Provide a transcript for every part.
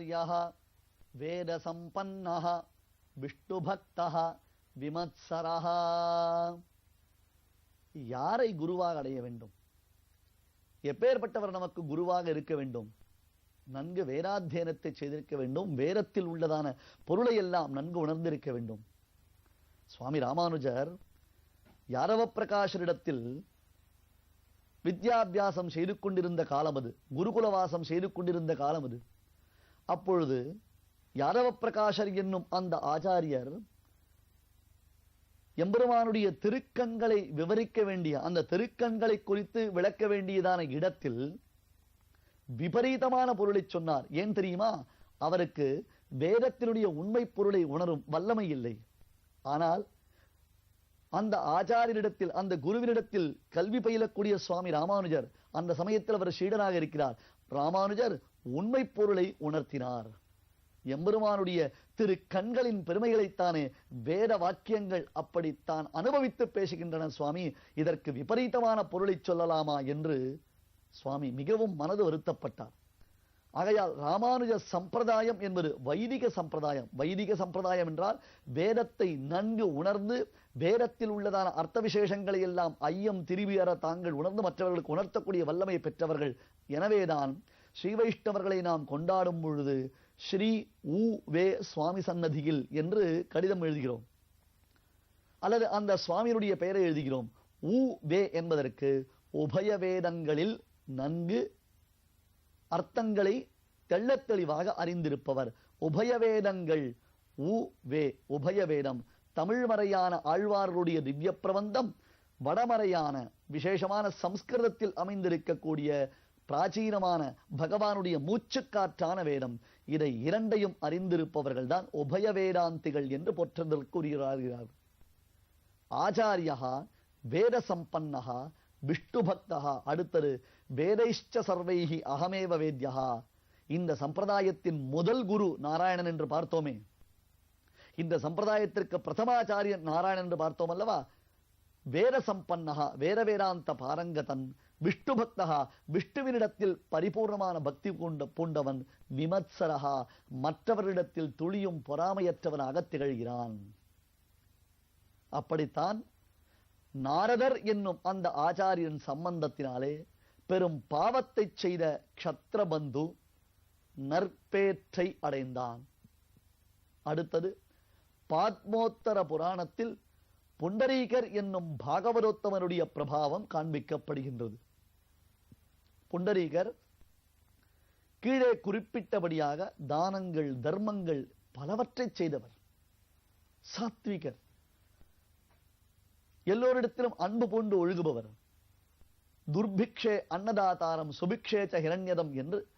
आचार्यः वेदसम्पन्नः விஷ்ணுபக்தः விமத்சரः யாரை குருவாக அடைய வேண்டும்? எப்பேற்பட்டவர் நமக்கு குருவாக இருக்க வேண்டும்? நன்கு வேதாத்தியனத்தை செய்திருக்க வேண்டும்? வேதத்தில் உள்ளதான பொருளை எல்லாம் நன்கு உணர்ந்திருக்க வேண்டும். சுவாமி ராமானுஜர் யாரவ பிரகாஷரிடத்தில் வித்யாபியாசம் செய்து கொண்டிருந்த காலம் அது குருகுலவாசம் செய்து கொண்டிருந்த காலம் அது. அப்பொழுது யாதவ பிரகாஷர் என்னும் அந்த ஆச்சாரியர் எம்பெருமானுடைய திருக்கண்களை விவரிக்க வேண்டிய அந்த திருக்கண்களை குறித்து விளக்க வேண்டியதான இடத்தில் விபரீதமான பொருளை சொன்னார். ஏன் தெரியுமா? அவருக்கு வேதத்தினுடைய உண்மை பொருளை உணரும் வல்லமை இல்லை. ஆனால் அந்த ஆச்சாரியரிடத்தில் அந்த குருவினிடத்தில் கல்வி பயிலக்கூடிய சுவாமி ராமானுஜர் அந்த சமயத்தில் அவர் சீடனாக இருக்கிறார். ராமானுஜர் உண்மை பொருளை உணர்த்தினார். எம்பெருமானுடைய திரு கண்களின் பெருமைகளைத்தானே வேத வாக்கியங்கள் அப்படித்தான் அனுபவித்து பேசுகின்றன சுவாமி. இதற்கு விபரீதமான பொருளை சொல்லலாமா என்று சுவாமி மிகவும் மனது வருத்தப்பட்டார். ஆகையால் ராமானுஜ சம்பிரதாயம் என்பது வைதிக சம்பிரதாயம். வைதிக சம்பிரதாயம் என்றால் வேதத்தை நன்கு உணர்ந்து வேதத்தில் உள்ளதான அர்த்த விசேஷங்களை எல்லாம் ஐயம் திருவியற தாங்கள் உணர்ந்து மற்றவர்களுக்கு உணர்த்தக்கூடிய வல்லமை பெற்றவர்கள். எனவேதான் ஸ்ரீ வைஷ்ணவர்களை நாம் கொண்டாடும் பொழுது ஸ்ரீ உ வே சுவாமி சன்னதியில் என்று கடிதம் எழுதுகிறோம். அல்லது அந்த சுவாமியினுடைய பெயரை எழுதுகிறோம். உ வே என்பதற்கு உபய வேதங்களில் நன்கு அர்த்தங்களை தெள்ளத் தெளிவாக அறிந்திருப்பவர். உபயவேதங்கள் உ வே உபயவேதம் வேதம் தமிழ்மறையான ஆழ்வார்களுடைய திவ்ய பிரபந்தம் வடமறையான விசேஷமான சம்ஸ்கிருதத்தில் அமைந்திருக்கக்கூடிய பிராச்சீனமான பகவானுடைய மூச்சுக்காற்றான வேதம். இதை இரண்டையும் அறிந்திருப்பவர்கள் தான் உபய வேதாந்திகள் என்று போற்றுதற்குரியகிறார்கள் ஆச்சாரியா வேத சம்பன்னகா விஷ்ணு பக்தகா அடுத்தது வேதைஷ்ட சர்வைகி அகமேவ வேத்யா இந்த சம்பிரதாயத்தின் முதல் குரு நாராயணன் என்று பார்த்தோமே. இந்த சம்பிரதாயத்திற்கு பிரதமாச்சாரியன் நாராயணன் என்று பார்த்தோம் அல்லவா? வேத வேரவேராந்த பாரங்கதன் விஷ்ணு பக்தகா விஷ்ணுவினிடத்தில் பரிபூர்ணமான பக்தி கொண்ட பூண்டவன் விமத்சரகா மற்றவரிடத்தில் துளியும் பொறாமையற்றவனாக திகழ்கிறான். அப்படித்தான் நாரதர் என்னும் அந்த ஆச்சாரியன் சம்பந்தத்தினாலே பெரும் பாவத்தை செய்த க்ஷத்ரபந்து நற்பேற்றை அடைந்தான். அடுத்தது பாத்மோத்தர புராணத்தில் புண்டரீகர் என்னும் பாகவதோத்தமனுடைய பிரபாவம் காண்பிக்கப்படுகின்றது. புண்டரீகர் கீழே குறிப்பிட்டபடியாக தானங்கள் தர்மங்கள் பலவற்றை செய்தவர். சாத்விகர். எல்லோரிடத்திலும் அன்பு பூண்டு ஒழுகுபவர். துர்பிக்ஷே அன்னதாதாரம் சுபிக்ஷேச்ச ஹிரண்யதம் என்று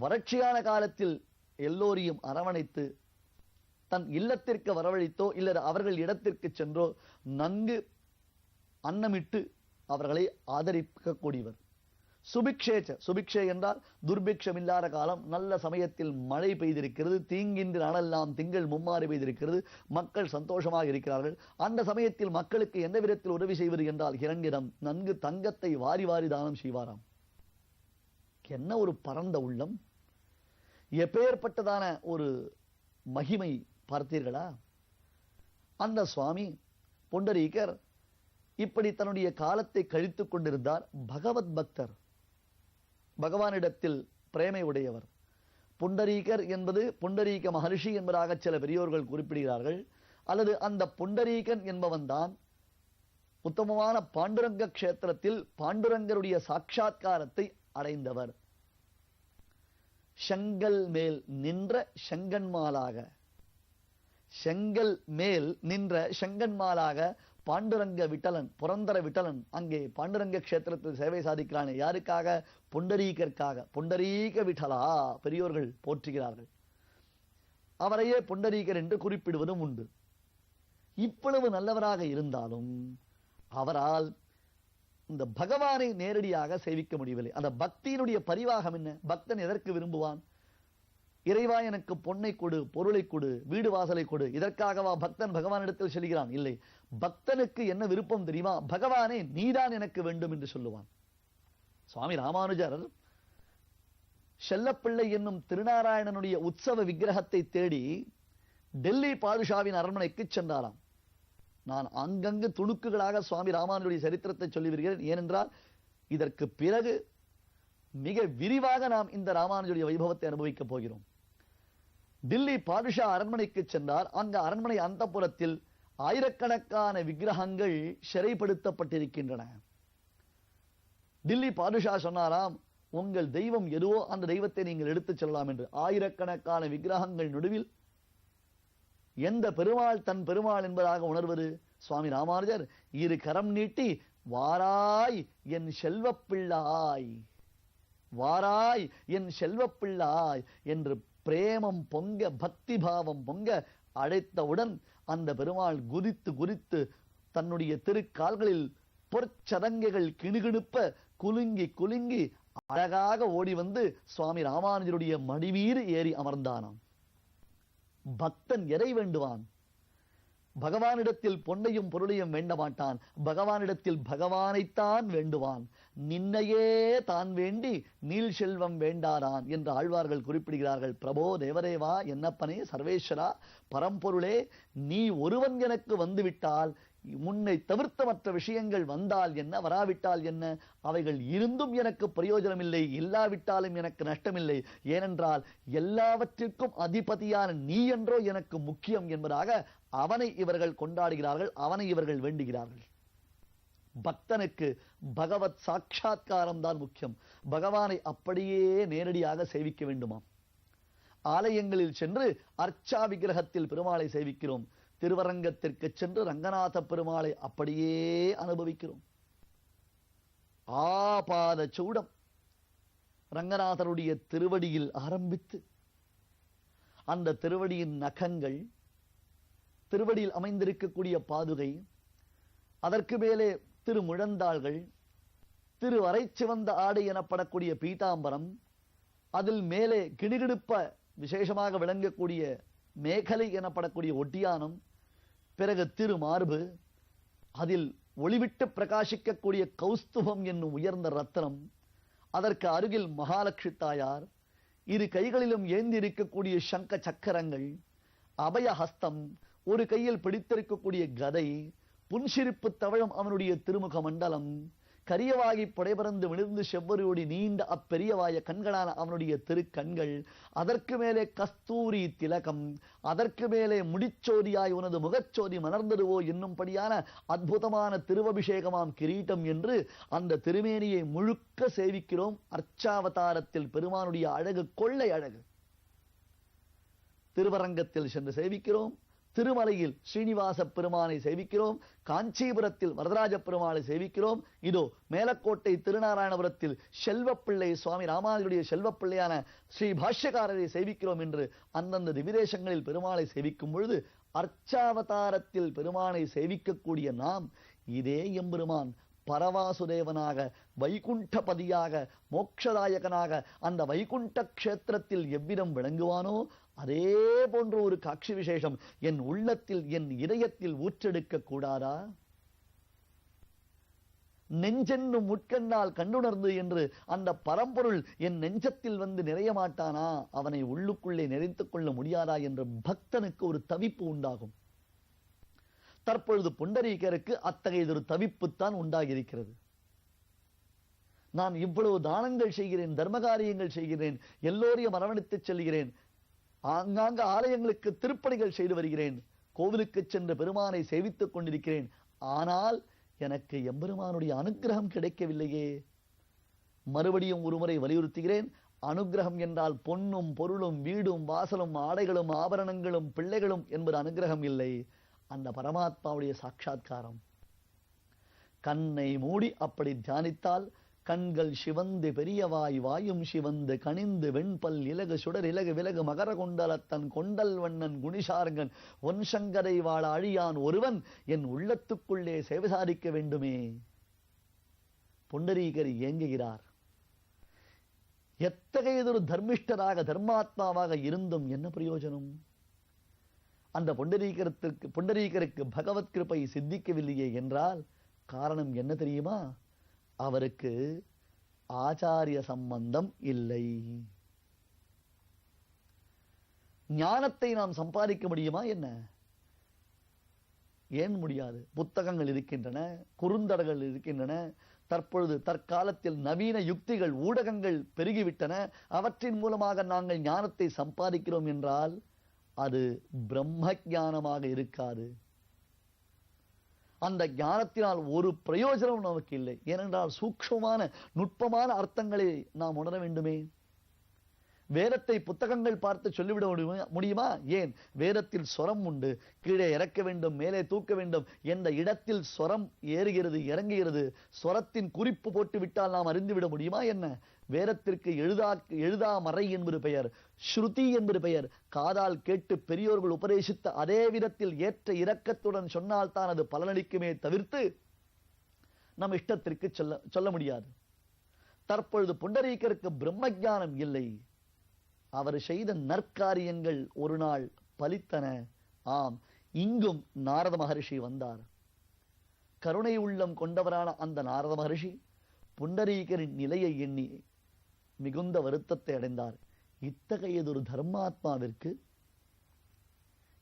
வறட்சியான காலத்தில் எல்லோரையும் அரவணைத்து தன் இல்லத்திற்கு வரவழைத்தோ இல்லது அவர்கள் இடத்திற்கு சென்றோ நன்கு அன்னமிட்டு அவர்களை ஆதரிக்கக்கூடியவர். சுபிக்ஷேச்ச சுபிக்ஷே என்றால் துர்பிக்ஷம் இல்லாத காலம் நல்ல சமயத்தில் மழை பெய்திருக்கிறது தீங்கின்ற நாளெல்லாம் திங்கள் மும்மாறு பெய்திருக்கிறது மக்கள் சந்தோஷமாக இருக்கிறார்கள். அந்த சமயத்தில் மக்களுக்கு எந்த விதத்தில் உதவி செய்வது என்றால் இரண்டிடம் நன்கு தங்கத்தை வாரி வாரி தானம் செய்வாராம். என்ன ஒரு பரந்த உள்ளம். எப்பேற்பட்டதான ஒரு மகிமை பார்த்தீர்களா? அந்த சுவாமி பொண்டரீகர் இப்படி தன்னுடைய காலத்தை கழித்துக் கொண்டிருந்தார் பகவத் பக்தர். பகவானிடத்தில் பிரேமை உடையவர். புண்டரீகர் என்பது புண்டரீக மகர்ஷி என்பதாக சில பெரியோர்கள் குறிப்பிடுகிறார்கள். அல்லது அந்த புண்டரீகன் என்பவன் தான் உத்தமமான பாண்டுரங்க க்ஷேத்திரத்தில் பாண்டுரங்கருடைய சாட்சா்காரத்தை அடைந்தவர். செங்கல் மேல் நின்ற செங்கன்மாலாக. செங்கல் மேல் நின்ற செங்கன்மாலாக பாண்டுரங்க விட்டலன் புரந்தர விட்டலன் அங்கே பாண்டுரங்க கஷேத்திரத்தில் சேவை சாதிக்கிறானே. யாருக்காக? புண்டரீகற்காக புண்டரீக விட்டலா? பெரியோர்கள் போற்றுகிறார்கள். அவரையே புண்டரீகர் என்று குறிப்பிடுவதும் உண்டு. இவ்வளவு நல்லவராக இருந்தாலும் அவரால் இந்த பகவானை நேரடியாக சேவிக்க முடியவில்லை. அந்த பக்தியினுடைய பரிவாகம் என்ன? பக்தன் எதற்கு விரும்புவான்? இறைவா எனக்கு பொன்னை கொடு பொருளை கொடு வீடு வாசலை கொடு. இதற்காகவா பக்தன் பகவானிடத்தில் செல்கிறான்? இல்லை. பக்தனுக்கு என்ன விருப்பம் தெரியுமா? பகவானே நீதான் எனக்கு வேண்டும் என்று சொல்லுவான். சுவாமி ராமானுஜர் செல்லப்பிள்ளை என்னும் திருநாராயணனுடைய உற்சவ விக்கிரகத்தை தேடி டெல்லி பாதுஷாவின் அரண்மனைக்கு சென்றாராம். நான் அங்கங்கு துணுக்குகளாக சுவாமி ராமானுடைய சரித்திரத்தை சொல்லி வருகிறேன் ஏனென்றால் இதற்கு பிறகு மிக விரிவாக நாம் இந்த ராமானுஜுடைய வைபவத்தை அனுபவிக்கப் போகிறோம். டில்லி பாதுஷா அரண்மனைக்கு சென்றார். அங்க அரண்மனை அந்தப்புறத்தில் ஆயிரக்கணக்கான விக்கிரகங்கள் சிறைப்படுத்தப்பட்டிருக்கின்றன. டில்லி பாதுஷா சொன்னாராம் உங்கள் தெய்வம் எதுவோ அந்த தெய்வத்தை நீங்கள் எடுத்துச் செல்லலாம் என்று. ஆயிரக்கணக்கான விக்கிரகங்கள் நடுவில் எந்த பெருமாள் தன் பெருமாள் என்பதாக உணர்வது? சுவாமி ராமானுஜர் இரு கரம் நீட்டி வாராய் என் செல்வப்பிள்ளாய் வாராய் என் செல்வப்பிள்ளாய் என்று பிரேமம் பொங்க பக்தி பாவம் பொங்க அழைத்தவுடன் அந்த பெருமாள் குதித்து குதித்து தன்னுடைய திருக்கால்களில் பொற்சதங்கைகள் கிணுகிணுப்ப குலுங்கி குலுங்கி அழகாக ஓடி வந்து சுவாமி ராமானுஜருடைய மடிவீறு ஏறி அமர்ந்தானாம். பக்தன் எதை வேண்டுவான்? பகவானிடத்தில் பொன்னையும் பொருளையும் வேண்ட மாட்டான். பகவானிடத்தில் பகவானைத்தான் வேண்டுவான். நின்னையே தான் வேண்டி நீல் செல்வம் வேண்டாரான் என்று ஆழ்வார்கள் குறிப்பிடுகிறார்கள். பிரபோ தேவதேவா என்னப்பனே சர்வேஸ்வரா பரம்பொருளே நீ ஒருவன் எனக்கு வந்துவிட்டால் முன்னை தவிர்த்த மற்ற விஷயங்கள் வந்தால் என்ன வராவிட்டால் என்ன? அவைகள் இருந்தும் எனக்கு பிரயோஜனம் இல்லை இல்லாவிட்டாலும் எனக்கு நஷ்டமில்லை. ஏனென்றால் எல்லாவற்றிற்கும் அதிபதியான நீ என்றோ எனக்கு முக்கியம் என்பதாக அவனை இவர்கள் கொண்டாடுகிறார்கள் அவனை இவர்கள் வேண்டுகிறார்கள். பக்தனுக்கு பகவத் சாட்சா்காரம் தான் முக்கியம். பகவானை அப்படியே நேரடியாக சேவிக்க வேண்டுமாம். ஆலயங்களில் சென்று அர்ச்சா விக்கிரகத்தில் பெருமாளை சேவிக்கிறோம். திருவரங்கத்திற்கு சென்று ரங்கநாத பெருமாளை அப்படியே அனுபவிக்கிறோம். ஆபாத சூடம் ரங்கநாதருடைய திருவடியில் ஆரம்பித்து அந்த திருவடியின் நகங்கள் திருவடியில் அமைந்திருக்கக்கூடிய பாதுகை அதற்கு மேலே திரு முழந்தாள்கள் திரு சிவந்த ஆடை எனப்படக்கூடிய பீதாம்பரம் அதில் மேலே கிடுகிடுப்ப விசேஷமாக விளங்கக்கூடிய மேகலை எனப்படக்கூடிய ஒட்டியானம் பிறகு திருமார்பு அதில் ஒளிவிட்டு பிரகாசிக்கக்கூடிய கௌஸ்துபம் என்னும் உயர்ந்த ரத்தனம் அதற்கு அருகில் மகாலட்சுமி தாயார் இரு கைகளிலும் ஏந்தி இருக்கக்கூடிய சங்க சக்கரங்கள் அபய ஹஸ்தம் ஒரு கையில் பிடித்திருக்கக்கூடிய கதை புன்சிரிப்பு தவழம் அவனுடைய திருமுக மண்டலம் கரியவாகி புடைபறந்து விழுந்து செவ்வரியோடி நீண்ட அப்பெரியவாய கண்களான அவனுடைய திருக்கண்கள் அதற்கு மேலே கஸ்தூரி திலகம் அதற்கு மேலே முடிச்சோதியாய் உனது முகச்சோதி மலர்ந்ததுவோ என்னும்படியான அற்புதமான திருவபிஷேகமாம் கிரீட்டம் என்று அந்த திருமேனியை முழுக்க சேவிக்கிறோம் அர்ச்சாவதாரத்தில் பெருமானுடைய அழகு கொள்ளை அழகு. திருவரங்கத்தில் சென்று சேவிக்கிறோம். திருமலையில் ஸ்ரீனிவாச பெருமானை சேவிக்கிறோம் காஞ்சிபுரத்தில் வரதராஜ பெருமாளை சேவிக்கிறோம். இதோ மேலக்கோட்டை திருநாராயணபுரத்தில் செல்வப்பிள்ளை சுவாமி ராமானுடைய செல்வப்பிள்ளையான ஸ்ரீ பாஷ்யக்காரரை சேவிக்கிறோம் என்று அந்தந்த திவிதேசங்களில் பெருமாளை சேவிக்கும் பொழுது அர்ச்சாவதாரத்தில் பெருமானை சேவிக்கக்கூடிய நாம் இதே எம்பெருமான் பரவாசுதேவனாக வைகுண்டபதியாக மோட்சதாயகனாக அந்த வைகுண்ட க்ஷேத்திரத்தில் எவ்விதம் விளங்குவானோ அதே போன்ற ஒரு காட்சி விசேஷம் என் உள்ளத்தில் என் இதயத்தில் ஊற்றெடுக்க கூடாதா? நெஞ்சென்னும் முட்கண்ணால் கண்டுணர்ந்து என்று அந்த பரம்பொருள் என் நெஞ்சத்தில் வந்து நிறைய மாட்டானா? அவனை உள்ளுக்குள்ளே நிறைத்துக் கொள்ள முடியாதா என்று பக்தனுக்கு ஒரு தவிப்பு உண்டாகும். தற்பொழுது புண்டரீகருக்கு அத்தகையதொரு தவிப்புத்தான் உண்டாகியிருக்கிறது. நான் இவ்வளவு தானங்கள் செய்கிறேன் தர்மகாரியங்கள் செய்கிறேன் எல்லோரையும் அரவணைத்துச் செல்கிறேன் ஆங்காங்க ஆலயங்களுக்கு திருப்பணிகள் செய்து வருகிறேன். கோவிலுக்கு சென்று பெருமானை சேவித்துக் கொண்டிருக்கிறேன். ஆனால் எனக்கு எம்பெருமானுடைய அனுக்கிரகம் கிடைக்கவில்லையே. மறுபடியும் ஒருமுறை வலியுறுத்துகிறேன். அனுக்கிரகம் என்றால் பொன்னும் பொருளும் வீடும் வாசலும் ஆடைகளும் ஆபரணங்களும் பிள்ளைகளும் என்பது அனுக்கிரகம் இல்லை. அந்த பரமாத்மாவுடைய சாட்சா்காரம் கண்ணை மூடி அப்படி தியானித்தால் கண்கள் சிவந்து பெரியவாய் வாயும் சிவந்து கனிந்து வெண்பல் இலகு சுடர் இலகு விலகு மகர கொண்டலத்தன் கொண்டல் வண்ணன் குணிசார்கன் ஒன் சங்கரை வாழ அழியான் ஒருவன் என் உள்ளத்துக்குள்ளே சேவசாரிக்க வேண்டுமே. புண்டரீகர் இயங்குகிறார். எத்தகையதொரு தர்மிஷ்டராக தர்மாத்மாவாக இருந்தும் என்ன பிரயோஜனம்? அந்த பொண்டரீகரத்திற்கு பொண்டரீகருக்கு பகவத் கிருப்பை சித்திக்கவில்லையே என்றால் காரணம் என்ன தெரியுமா? அவருக்கு ஆச்சாரிய சம்பந்தம் இல்லை. ஞானத்தை நாம் சம்பாதிக்க முடியுமா என்ன? ஏன் முடியாது? புத்தகங்கள் இருக்கின்றன குறுந்தடங்கள் இருக்கின்றன தற்பொழுது தற்காலத்தில் நவீன யுக்திகள் ஊடகங்கள் பெருகிவிட்டன அவற்றின் மூலமாக நாங்கள் ஞானத்தை சம்பாதிக்கிறோம் என்றால் அது பிரம்ம ஞானமாக இருக்காது. அந்த ஞானத்தினால் ஒரு பிரயோஜனம் நமக்கு இல்லை. ஏனென்றால் சூக்ஷமான நுட்பமான அர்த்தங்களை நாம் உணர வேண்டுமே. வேதத்தை புத்தகங்கள் பார்த்து சொல்லிவிட முடியுமா? முடியுமா? ஏன்? வேதத்தில் சொரம் உண்டு. கீழே இறக்க வேண்டும் மேலே தூக்க வேண்டும் என்ற இடத்தில் சொரம் ஏறுகிறது இறங்குகிறது. சொரத்தின் குறிப்பு போட்டு விட்டால் நாம் அறிந்துவிட முடியுமா? என்ன? வேதத்திற்கு எழுதா எழுதாமறை என்பது பெயர். ஸ்ருதி என்பது பெயர். காதால் கேட்டு பெரியோர்கள் உபதேசித்த அதே விதத்தில் ஏற்ற இரக்கத்துடன் சொன்னால்தான் அது பலனளிக்குமே தவிர்த்து நம் இஷ்டத்திற்கு சொல்ல சொல்ல முடியாது. தற்பொழுது புண்டரீகருக்கு பிரம்ம ஞானம் இல்லை. அவர் செய்த நற்காரியங்கள் ஒரு நாள் பலித்தன. ஆம் இங்கும் நாரத மகரிஷி வந்தார். கருணை உள்ளம் கொண்டவரான அந்த நாரத மகரிஷி புண்டரீகரின் நிலையை எண்ணி மிகுந்த வருத்தத்தை அடைந்தார். இத்தகையதொரு தர்மாத்மாவிற்கு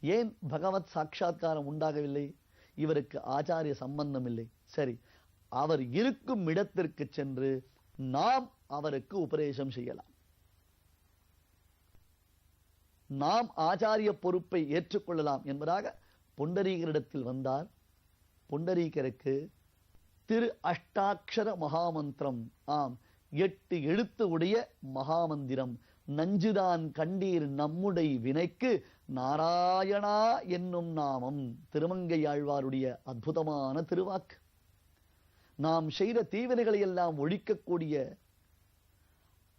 ஏன் பகவத் சாட்சா்காரம் உண்டாகவில்லை? இவருக்கு ஆச்சாரிய சம்பந்தம் இல்லை சரி அவர் இருக்கும் இடத்திற்கு சென்று நாம் அவருக்கு உபதேசம் செய்யலாம். நாம் ஆச்சாரிய பொறுப்பை ஏற்றுக்கொள்ளலாம் என்பதாக புண்டரீகரிடத்தில் வந்தார். புண்டரீகருக்கு திரு அஷ்டாட்சர மகாமந்திரம். ஆம் எட்டு எழுத்து உடைய மகாமந்திரம். நஞ்சுதான் கண்டீர் நம்முடைய வினைக்கு நாராயணா என்னும் நாமம். திருமங்கை ஆழ்வாருடைய அற்புதமான திருவாக்கு. நாம் செய்த தீவினைகளை எல்லாம் ஒழிக்கக்கூடிய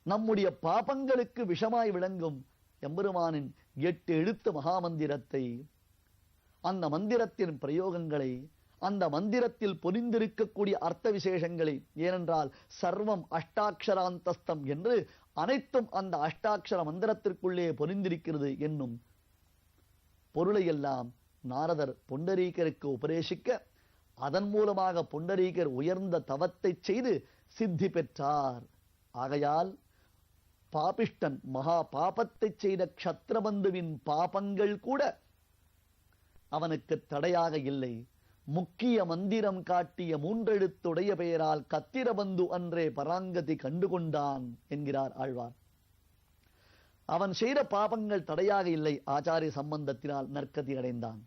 நம்முடைய பாபங்களுக்கு விஷமாய் விளங்கும் எம்பெருமானின் எட்டு எழுத்து மகாமந்திரத்தை அந்த மந்திரத்தின் பிரயோகங்களை அந்த மந்திரத்தில் பொரிந்திருக்கக்கூடிய அர்த்த விசேஷங்களை ஏனென்றால் சர்வம் அஷ்டாட்சராந்தஸ்தம் என்று அனைத்தும் அந்த அஷ்டாட்சர மந்திரத்திற்குள்ளே பொரிந்திருக்கிறது என்னும் பொருளையெல்லாம் நாரதர் பொண்டரீகருக்கு உபதேசிக்க அதன் மூலமாக பொண்டரீகர் உயர்ந்த தவத்தை செய்து சித்தி பெற்றார். ஆகையால் பாபிஷ்டன் மகா பாபத்தை செய்த க்ஷத்ரபந்துவின் பாபங்கள் கூட அவனுக்கு தடையாக இல்லை. முக்கிய மந்திரம் காட்டிய மூன்றெழுத்துடைய பெயரால் கத்திரபந்து அன்றே பராங்கதி கண்டுகொண்டான் என்கிறார் ஆழ்வார். அவன் செய்த பாபங்கள் தடையாக இல்லை ஆச்சாரிய சம்பந்தத்தினால் நற்கதி அடைந்தான்.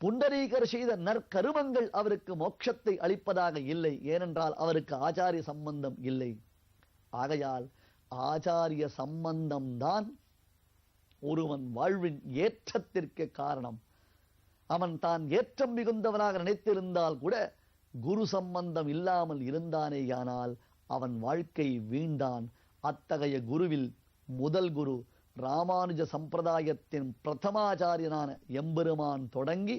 புண்டரீகர் செய்த நற்கருமங்கள் அவருக்கு மோட்சத்தை அளிப்பதாக இல்லை ஏனென்றால் அவருக்கு ஆச்சாரிய சம்பந்தம் இல்லை. ஆகையால் ஆச்சாரிய சம்பந்தம்தான் ஒருவன் வாழ்வின் ஏற்றத்திற்கு காரணம். அவன் தான் ஏற்றம் மிகுந்தவனாக நினைத்திருந்தால் கூட குரு சம்பந்தம் இல்லாமல் இருந்தானேயானால் அவன் வாழ்க்கை வீண்டான். அத்தகைய குருவில் முதல் குரு ராமானுஜ சம்பிரதாயத்தின் பிரதமாச்சாரியனான எம்பெருமான் தொடங்கி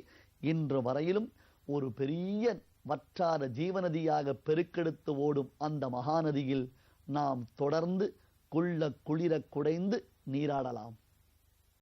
இன்று வரையிலும் ஒரு பெரிய வற்றாத ஜீவநதியாக பெருக்கெடுத்து ஓடும் அந்த மகாநதியில் நாம் தொடர்ந்து குள்ள குளிர குடைந்து நீராடலாம்.